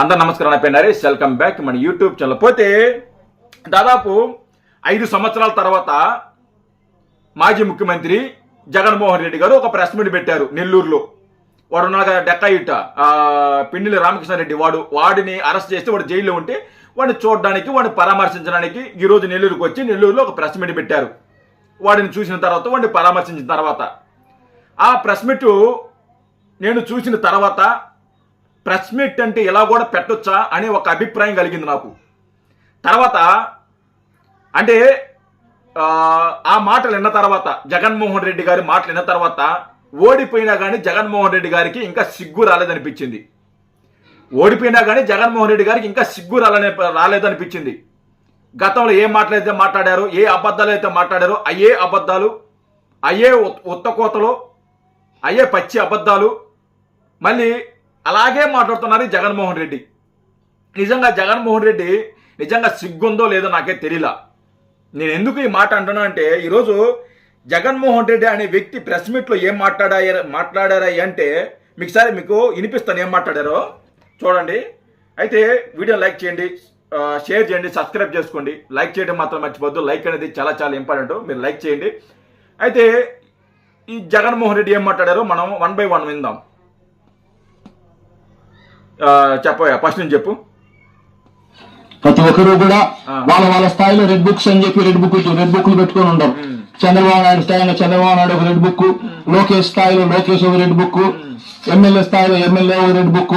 అందరు నమస్కారం. నా పేరు నరేష్. వెల్కమ్ బ్యాక్ మన యూట్యూబ్ ఛానల్. పోతే దాదాపు ఐదు సంవత్సరాల తర్వాత మాజీ ముఖ్యమంత్రి జగన్మోహన్ రెడ్డి గారు ఒక ప్రెస్ మీట్ పెట్టారు నెల్లూరులో. వాడు ఉన్నాడు కదా డెక్కాయిట పిన్నెల రామకృష్ణారెడ్డి వాడు వాడిని అరెస్ట్ చేస్తే వాడు జైల్లో ఉంటే వాడిని చూడడానికి వాడిని పరామర్శించడానికి ఈరోజు నెల్లూరుకు వచ్చి నెల్లూరులో ఒక ప్రెస్ మీట్ పెట్టారు. వాడిని చూసిన తర్వాత వాడిని పరామర్శించిన తర్వాత. ఆ ప్రెస్ మీట్ నేను చూసిన తర్వాత ప్రెస్ మీట్ అంటే ఇలా కూడా పెట్టొచ్చా అనే ఒక అభిప్రాయం కలిగింది నాకు. తర్వాత అంటే ఆ, మాటలు విన్న తర్వాత జగన్మోహన్ రెడ్డి గారి మాటలు విన్న తర్వాత ఓడిపోయినా కానీ జగన్మోహన్ రెడ్డి గారికి ఇంకా సిగ్గు రాలేదనిపించింది. ఓడిపోయినా కానీ జగన్మోహన్ రెడ్డి గారికి ఇంకా సిగ్గు రాలనే రాలేదనిపించింది. గతంలో ఏ మాటలైతే మాట్లాడారో ఏ అబద్ధాలు అయితే మాట్లాడారో అయ్యే అబద్ధాలు అయ్యే ఉత్త కోతలు అయ్యే పచ్చి అబద్ధాలు మళ్ళీ అలాగే మాట్లాడుతున్నారు జగన్మోహన్ రెడ్డి. నిజంగా జగన్మోహన్ రెడ్డి నిజంగా సిగ్గుందో లేదో నాకే తెలియలా నేను ఎందుకు ఈ మాట అంటున్నా అంటే ఈరోజు జగన్మోహన్ రెడ్డి అనే వ్యక్తి ప్రెస్ మీట్లో ఏం మాట్లాడా మాట్లాడారా అంటే మీకు సారి మీకు వినిపిస్తాను ఏం మాట్లాడారో? చూడండి. అయితే వీడియో లైక్ చేయండి షేర్ చేయండి సబ్స్క్రైబ్ చేసుకోండి. లైక్ చేయడం మాత్రం మర్చిపోద్దు లైక్ అనేది చాలా చాలా ఇంపార్టెంట్. మీరు లైక్ చేయండి. అయితే ఈ జగన్మోహన్ రెడ్డి ఏం మాట్లాడారో మనం వన్ బై వన్ విందాం. ఆ, చెప్పయ్యా ఫస్ట్ నుంచి చెప్పు. ప్రతి ఒక్కరు కూడా. వాళ్ళ వాళ్ళ స్థాయిలో రెడ్ బుక్స్ అని చెప్పి రెడ్ బుక్ రెడ్ బుక్లు పెట్టుకొని ఉండరు చంద్రబాబు నాయుడు స్థాయిలో చంద్రబాబు నాయుడు ఒక రెడ్ బుక్ లోకేష్ స్థాయిలో లోకేష్ ఒక రెడ్ బుక్ ఎమ్మెల్యే స్థాయిలో ఎమ్మెల్యే ఒక రెడ్ బుక్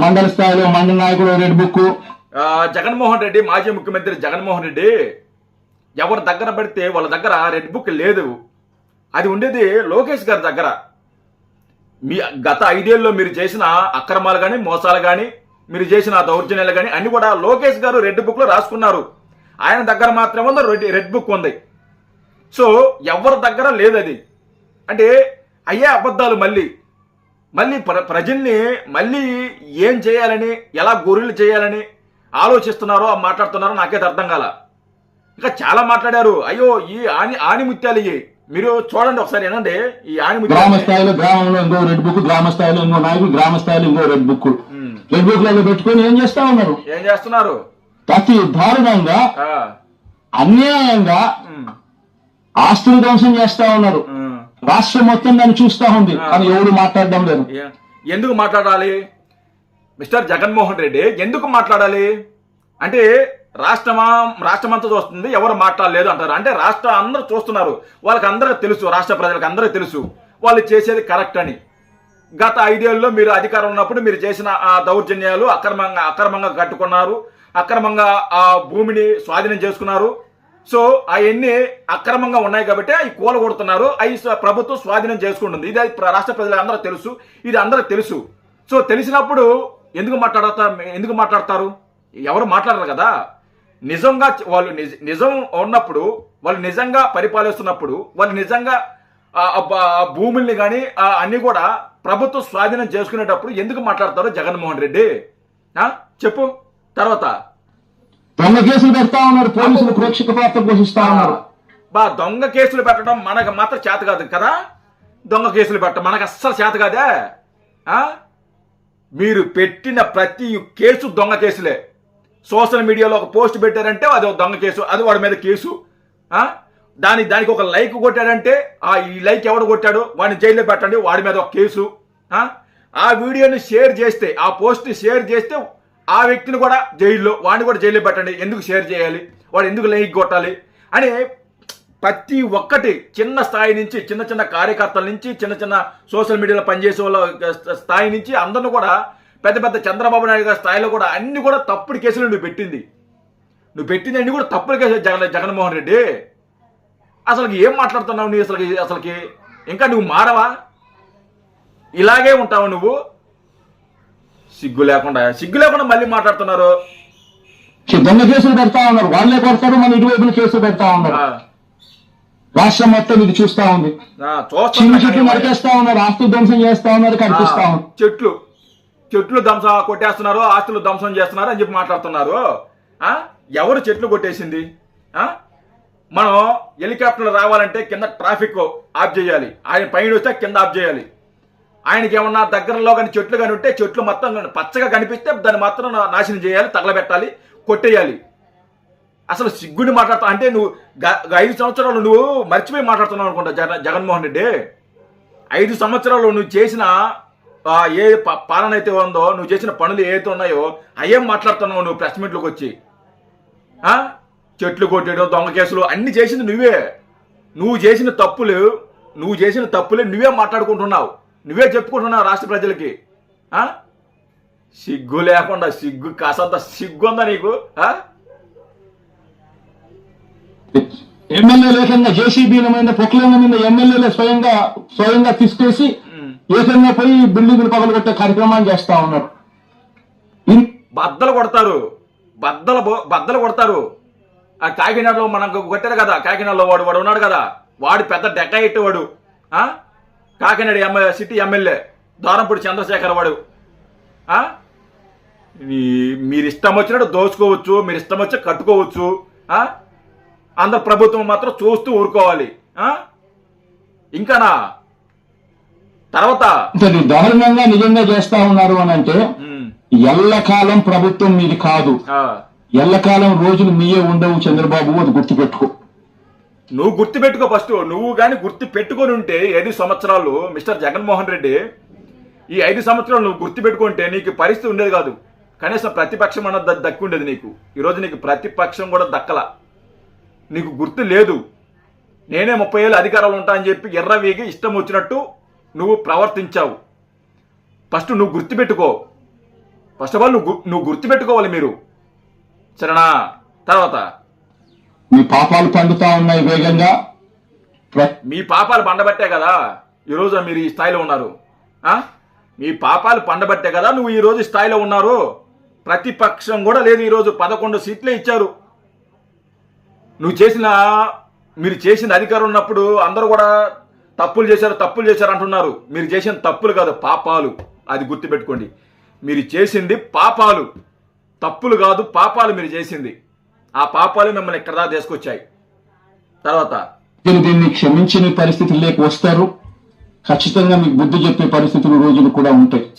మండల స్థాయిలో మండల నాయకుడు రెడ్ బుక్ జగన్మోహన్ రెడ్డి మాజీ ముఖ్యమంత్రి జగన్మోహన్ రెడ్డి ఎవరి దగ్గర పడితే వాళ్ళ దగ్గర రెడ్ బుక్ లేదు. అది ఉండేది లోకేష్ గారి దగ్గర. మీ గత ఐదేళ్ళలో మీరు చేసిన అక్రమాలు కానీ మోసాలు కానీ మీరు చేసిన దౌర్జన్యాలు కానీ అన్ని కూడా లోకేష్ గారు రెడ్ బుక్లో రాసుకున్నారు. ఆయన దగ్గర మాత్రమే ఉంది రెడ్ రెడ్ బుక్ ఉంది. సో ఎవరి దగ్గర లేదు అది అంటే అయ్యే అబద్ధాలు మళ్ళీ. మళ్ళీ ప్ర ప్రజల్ని మళ్ళీ ఏం చేయాలని ఎలా గొర్రెలు చేయాలని ఆలోచిస్తున్నారో మాట్లాడుతున్నారో నాకైతే అర్థం కాల. ఇంకా చాలా మాట్లాడారు. అయ్యో ఈ ఆని ఆనిముత్యాలు ఇవి మీరు చూడండి ఒకసారి ఏనండి ఈ గ్రామ ఆనిముత్యాలు స్థాయిలో గ్రామంలో ఇంకో రెడ్ బుక్ గ్రామ స్థాయిలో ఇంకో నాయకుడు గ్రామ స్థాయిలో ఇంకో రెడ్ బుక్ రెడ్ బుక్లలో పెట్టుకొని ఏం చేస్తా ఉన్నారు? ఏం చేస్తున్నారు? అతి దారుణంగా అన్యాయంగా ఆస్తులు ధ్వంసం చేస్తా ఉన్నారు. రాష్ట్రం మొత్తం దాన్ని చూస్తా ఉంది. అని ఎవడు మాట్లాడడం లేదు. ఎందుకు మాట్లాడాలి? మిస్టర్ జగన్మోహన్ రెడ్డి ఎందుకు మాట్లాడాలి? అంటే రాష్ట్రమా రాష్ట్రమంతా చూస్తుంది ఎవరు మాట్లాడలేదు అంటారు. అంటే రాష్ట్రం అందరూ చూస్తున్నారు. వాళ్ళకి అందరూ తెలుసు రాష్ట్ర ప్రజలకు అందరూ తెలుసు. వాళ్ళు చేసేది కరెక్ట్ అని. గత ఐదేళ్ళలో మీరు అధికారం ఉన్నప్పుడు మీరు చేసిన ఆ దౌర్జన్యాలు అక్రమంగా అక్రమంగా కట్టుకున్నారు. అక్రమంగా ఆ భూమిని స్వాధీనం చేసుకున్నారు. సో అవన్నీ అక్రమంగా ఉన్నాయి కాబట్టి అవి కూలగొడుతున్నారు. అవి ప్రభుత్వం స్వాధీనం చేసుకుంటుంది. ఇది రాష్ట్ర ప్రజలకు అందరూ తెలుసు. ఇది అందరూ తెలుసు. సో తెలిసినప్పుడు ఎందుకు మాట్లాడతారు ఎందుకు మాట్లాడతారు? ఎవరు మాట్లాడరు కదా? నిజంగా వాళ్ళు నిజ ఉన్నప్పుడు వాళ్ళు నిజంగా పరిపాలిస్తున్నప్పుడు వాళ్ళు నిజంగా భూముల్ని కానీ అన్ని కూడా ప్రభుత్వం స్వాధీనం చేసుకునేటప్పుడు ఎందుకు మాట్లాడతారు జగన్మోహన్ రెడ్డి? చెప్పు. తర్వాత. దొంగ కేసులు పెడతా ఉన్నారు పోలీసులు ప్రేక్షక పాత్ర పోషిస్తా ఉన్నారు. బా దొంగ కేసులు పెట్టడం మనకు మాత్రం చేత కాదు కదా? దొంగ కేసులు పెట్టడం మనకు అస్సలు చేత కాదే? మీరు పెట్టిన ప్రతి కేసు దొంగ కేసులే. సోషల్ మీడియాలో ఒక పోస్ట్ పెట్టారంటే అది ఒక దొంగ కేసు అది వాడి మీద కేసు. దాని దానికి ఒక లైక్ కొట్టాడంటే ఆ ఈ లైక్ ఎవడు కొట్టాడు వాడిని జైల్లో పెట్టండి వాడి మీద ఒక కేసు. ఆ? ఆ వీడియోని షేర్ చేస్తే ఆ పోస్ట్ షేర్ చేస్తే ఆ వ్యక్తిని కూడా జైల్లో వాడిని కూడా జైల్లో పెట్టండి. ఎందుకు షేర్ చేయాలి? వాడు ఎందుకు లైక్ కొట్టాలి? అని ప్రతి ఒక్కటి చిన్న స్థాయి నుంచి చిన్న చిన్న కార్యకర్తల నుంచి చిన్న చిన్న సోషల్ మీడియాలో పనిచేసే వాళ్ళ స్థాయి నుంచి అందరిని కూడా పెద్ద పెద్ద చంద్రబాబు నాయుడు గారి స్థాయిలో కూడా అన్ని కూడా తప్పుడు కేసులు నువ్వు పెట్టింది. నువ్వు పెట్టింది అన్ని కూడా తప్పుడు కేసులు జగన్ జగన్మోహన్ రెడ్డి. అసలుకి ఏం మాట్లాడుతున్నావు నీ అసలుకి అసలుకి? ఇంకా నువ్వు మారవా? ఇలాగే ఉంటావు నువ్వు? సిగ్గు లేకుండా సిగ్గు లేకుండా మళ్ళీ మాట్లాడుతున్నారు. దొంగ కేసులు పెడతా ఉన్నారు. వాళ్ళే కొడతారు మన ఇటువైపున కేసులు పెడతా ఉన్నారు. రాష్ట్రం మొత్తం ఇది చూస్తా ఉంది. చిన్న చెట్లు నరికేస్తా ఉన్నారు ఆస్తులు ధ్వంసం చేస్తా ఉన్నారు కనిపిస్తా ఉంది చెట్లు. చెట్లు ధ్వంసం కొట్టేస్తున్నారు ఆస్తులు ధ్వంసం చేస్తున్నారు అని చెప్పి మాట్లాడుతున్నారు. ఎవరు చెట్లు కొట్టేసింది? మనం హెలికాప్టర్లు రావాలంటే కింద ట్రాఫిక్ ఆఫ్ చేయాలి. ఆయన పైన వస్తే కింద ఆఫ్ చేయాలి. ఆయనకి ఏమన్నా దగ్గరలో కానీ చెట్లు కానీ ఉంటే చెట్లు మొత్తం పచ్చగా కనిపిస్తే దాన్ని మాత్రం నాశనం చేయాలి తగలబెట్టాలి కొట్టేయాలి. అసలు సిగ్గుని మాట్లాడతా అంటే నువ్వు ఐదు సంవత్సరాలు నువ్వు మర్చిపోయి మాట్లాడుతున్నావు అనుకుంటా జగన్ జగన్మోహన్ రెడ్డి. ఐదు సంవత్సరాలు నువ్వు చేసిన ఏ పాలన అయితే ఉందో నువ్వు చేసిన పనులు ఏవైతే ఉన్నాయో అయ్యేం మాట్లాడుతున్నావు నువ్వు ప్రెస్ మీట్లోకి వచ్చి. చెట్లు కొట్టడం దొంగ కేసులు అన్ని చేసింది నువ్వే. నువ్వు చేసిన తప్పులు నువ్వు చేసిన తప్పులే నువ్వే మాట్లాడుకుంటున్నావు. నువ్వే చెప్పుకుంటున్నావు రాష్ట్ర ప్రజలకి. సిగ్గు లేకుండా సిగ్గు కాసంత సిగ్గు ఉందా నీకు? ఆ? ఎమ్మెల్యే లేకుండా జేసీబీల మీద పొక్కుల మీద ఎమ్మెల్యేలే స్వయంగా స్వయంగా తీసుకేసి ఏదైనా ఏకంగా పోయి బిల్డింగ్లు పగలగొట్టే కార్యక్రమాలు చేస్తా ఉన్నారు. బద్దలు కొడతారు. బద్దలు బద్దలు కొడతారు. ఆ కాకినాడలో మనకు కొట్టారు కదా కాకినాడలో వాడు వాడు ఉన్నాడు కదా. వాడు పెద్ద డెకాయిట్ వాడు. Kakinada MLA city MLA Durampudi Chandrasekhar వాడు. మీ- మీరు ఇష్టం వచ్చినట్టు దోచుకోవచ్చు మీరు ఇష్టం వచ్చి కట్టుకోవచ్చు. అందరు ప్రభుత్వం మాత్రం చూస్తూ ఊరుకోవాలి. ఇంకానా? తర్వాత దారుణంగా నిజంగా చేస్తా ఉన్నారు అని అంటే ఎల్లకాలం ప్రభుత్వం మీది కాదు. ఎల్లకాలం రోజులు మీయే ఉండవు చంద్రబాబు అది గుర్తుపెట్టుకో. నువ్వు గుర్తు పెట్టుకో ఫస్ట్. నువ్వు కానీ గుర్తు పెట్టుకొని ఉంటే ఐదు సంవత్సరాలు మిస్టర్ జగన్మోహన్ రెడ్డి ఈ ఐదు సంవత్సరాలు నువ్వు గుర్తు పెట్టుకుంటే నీకు పరిస్థితి ఉండేది కాదు. కనీసం ప్రతిపక్షం అన్నది ద- దక్కి ఉండేది నీకు. ఈరోజు నీకు ప్రతిపక్షం కూడా దక్కల. నీకు గుర్తు లేదు. నేనే ముప్పై ఏళ్ళు అధికారాలు ఉంటా అని చెప్పి ఎర్రవేగి ఇష్టం వచ్చినట్టు నువ్వు ప్రవర్తించావు. ఫస్ట్ నువ్వు గుర్తుపెట్టుకో. ఫస్ట్ ఆఫ్ ఆల్ నువ్వు నువ్వు గుర్తుపెట్టుకోవాలి మీరు. సరేనా? తర్వాత. మీ పాపాలు పండుతా ఉన్నాయి వేగంగా. మీ పాపాలు పండబట్టే కదా ఈరోజు మీరు ఈ స్థాయిలో ఉన్నారు? మీ పాపాలు పండబట్టే కదా నువ్వు ఈ రోజు ఈ స్థాయిలో ఉన్నారు. ప్రతిపక్షం కూడా లేదు ఈరోజు పదకొండు సీట్లే ఇచ్చారు. నువ్వు చేసిన మీరు చేసిన అధికారం ఉన్నప్పుడు అందరూ కూడా తప్పులు చేశారు తప్పులు చేశారు అంటున్నారు. మీరు చేసిన తప్పులు కాదు పాపాలు. అది గుర్తుపెట్టుకోండి. మీరు చేసింది పాపాలు. తప్పులు కాదు పాపాలు మీరు చేసింది. ఆ పాపాలు మిమ్మల్ని ఇక్కడ దాకా తీసుకొచ్చాయి? తర్వాత మీరు దీన్ని క్షమించని పరిస్థితుల్లోకి వస్తారు. ఖచ్చితంగా మీకు బుద్ధి చెప్పే పరిస్థితులు రోజులు కూడా ఉంటాయి.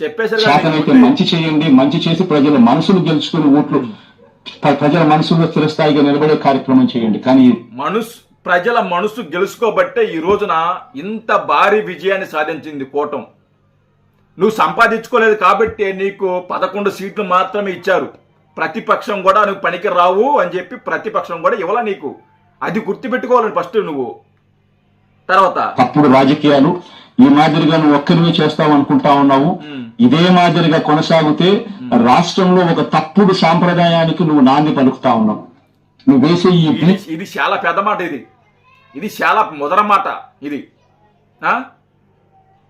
కదా మంచి చేయండి మంచి చేసి ప్రజల మనసులు గెలుచుకుని ఓట్లు ప్ర- ప్రజల మనసులో స్థిరస్థాయిగా నిలబడే కార్యక్రమం చేయండి. కానీ మనసు ప్రజల మనసు గెలుచుకోబట్టే ఈ రోజున ఇంత భారీ విజయాన్ని సాధించింది కూటం. నువ్వు సంపాదించుకోలేదు కాబట్టి నీకు పదకొండు సీట్లు మాత్రమే ఇచ్చారు. ప్రతిపక్షం కూడా నువ్వు పనికి రావు అని చెప్పి ప్రతిపక్షం కూడా ఇవ్వాల నీకు. అది గుర్తుపెట్టుకోవాలని ఫస్ట్ నువ్వు. తర్వాత? తప్పుడు రాజకీయాలు ఈ మాదిరిగా నువ్వు ఒక్కరివే చేస్తావు అనుకుంటా ఉన్నావు. ఇదే మాదిరిగా కొనసాగితే రాష్ట్రంలో ఒక తప్పుడు సాంప్రదాయానికి నువ్వు నాంది పలుకుతా ఉన్నావు. నువ్వు వేసే ఇది చాలా పెద్ద మాట ఇది ఇది చాలా మొదల మాట ఇది ఆ?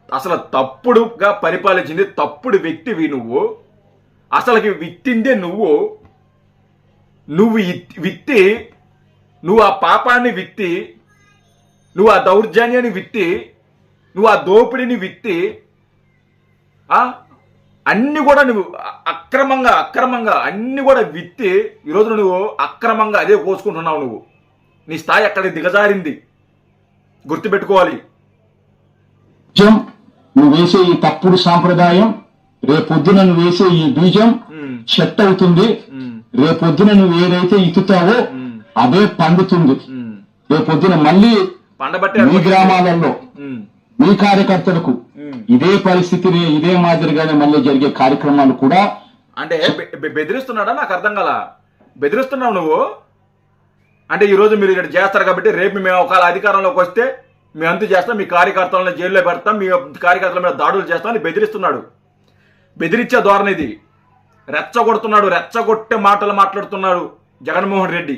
అసలు తప్పుడుగా పరిపాలించింది తప్పుడు వ్యక్తివి నువ్వు అసలుకి విత్తిందే నువ్వు నువ్వు విత్తి నువ్వు ఆ పాపాన్ని విత్తి నువ్వు ఆ దౌర్జన్యాన్ని విత్తి నువ్వు ఆ దోపిడిని విత్తి? అన్ని కూడా నువ్వు అక్రమంగా అక్రమంగా అన్ని కూడా విత్తి ఈరోజు నువ్వు అక్రమంగా అదే కోసుకుంటున్నావు నువ్వు. నీ స్థాయి అక్కడికి దిగజారింది. గుర్తుపెట్టుకోవాలి. నువ్వు వేసే ఈ తప్పుడు సాంప్రదాయం రేపొద్దున నువ్వు వేసే ఈ బీజం చెట్టు అవుతుంది. రేపొద్దున నువ్వు ఏదైతే ఇతుతావో అదే పండుతుంది. రేపొద్దున మళ్ళీ పండబట్టే మీ గ్రామాలలో మీ కార్యకర్తలకు. ఇదే పరిస్థితిని ఇదే మాదిరిగానే మళ్ళీ జరిగే కార్యక్రమాలు కూడా అంటే బెదిరిస్తున్నాడా? నాకు అర్థం కల. బెదిరిస్తున్నావు నువ్వు? అంటే ఈరోజు మీరు ఇక్కడ చేస్తారు కాబట్టి రేపు మేము ఒకవేళ అధికారంలోకి వస్తే మేము అంతు చేస్తాం మీ కార్యకర్తలను జైల్లో పెడతాం మీ కార్యకర్తల మీద దాడులు చేస్తాం అని బెదిరిస్తున్నాడు. బెదిరించే ధోరణి ఇది. రెచ్చగొడుతున్నాడు రెచ్చగొట్టే మాటలు మాట్లాడుతున్నాడు జగన్మోహన్ రెడ్డి.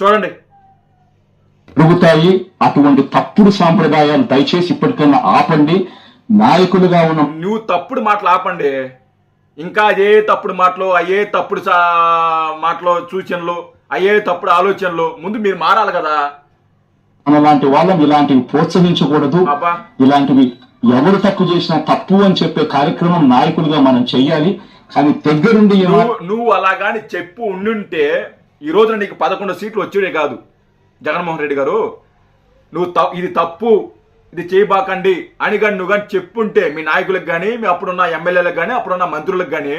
చూడండి. పెరుగుతాయి. అటువంటి తప్పుడు సాంప్రదాయాలు దయచేసి ఇప్పటికైనా ఆపండి. నాయకులుగా ఉన్న నువ్వు తప్పుడు మాటలు ఆపండి. ఇంకా అదే తప్పుడు మాటలు అయ్యే తప్పుడు మాటలు సూచనలు అయ్యే తప్పుడు ఆలోచనలు ముందు మీరు మారాలి కదా. మన లాంటి వాళ్ళని ఇలాంటివి ప్రోత్సహించకూడదు. ఇలాంటివి ఎవరు తప్పు చేసినా తప్పు అని చెప్పే కార్యక్రమం నాయకులుగా మనం చెయ్యాలి. కానీ దగ్గరుండి నువ్వు అలాగాని చెప్పు ఉండుంటే ఈ రోజున నీకు పదకొండు సీట్లు వచ్చేడే కాదు. జగన్మోహన్ రెడ్డి గారు నువ్వు త- ఇది తప్పు ఇది చేయబాకండి అని కానీ నువ్వు కానీ చెప్పుంటే మీ నాయకులకు కానీ మీ అప్పుడున్న ఎమ్మెల్యేలకు కానీ అప్పుడున్న మంత్రులకు కానీ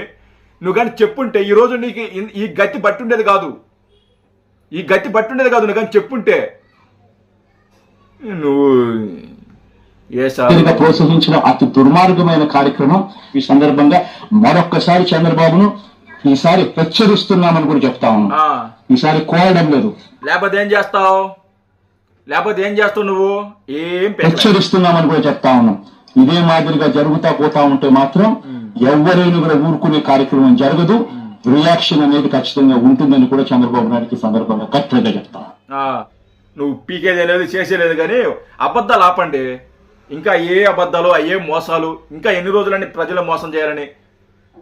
నువ్వు కానీ చెప్పుంటే ఈ రోజు నీకు ఈ గతి పట్టుండేది కాదు. ఈ గతి పట్టుండేది కాదు నువ్వు కానీ చెప్పుంటే. నువ్వు ఏ ప్రోత్సహించిన అతి దుర్మార్గమైన కార్యక్రమం ఈ సందర్భంగా మరొక్కసారి చంద్రబాబును ఈసారి హెచ్చరిస్తున్నామని కూడా చెప్తా ఉన్నాం. ఈసారి కోరడం లేదు. లేకపోతే ఏం చేస్తావు? లేకపోతే ఏం చేస్తావు నువ్వు? ఏం పెరగలేదు. హెచ్చరిస్తున్నామని కూడా చెప్తా ఉన్నాం. ఇదే మాదిరిగా జరుగుతా పోతా ఉంటే మాత్రం ఎవరైనా కూడా ఊరుకునే కార్యక్రమం జరగదు. రియాక్షన్ అనేది ఖచ్చితంగా ఉంటుందని కూడా చంద్రబాబు నాయుడుకి సందర్భంగా కరెక్ట్గా చెప్తా. నువ్వు పీకేదే లేదు చేసేలేదు కానీ అబద్ధాలు ఆపండి. ఇంకా ఏ అబద్ధాలు ఏ మోసాలు ఇంకా ఎన్ని రోజులని ప్రజలు మోసం చేయాలని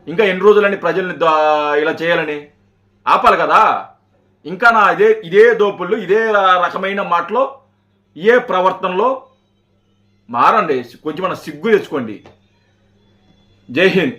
ఇంకా ఎన్ని రోజులని ప్రజల్ని ఇలా చేయాలని? ఆపాలి కదా? ఇంకా నా ఇదే ఇదే దోపుళ్ళు ఇదే రకమైన మాటలో ఏ ప్రవర్తనలో మారండి. కొంచెం మన సిగ్గు తెచ్చుకోండి. జై హింద్.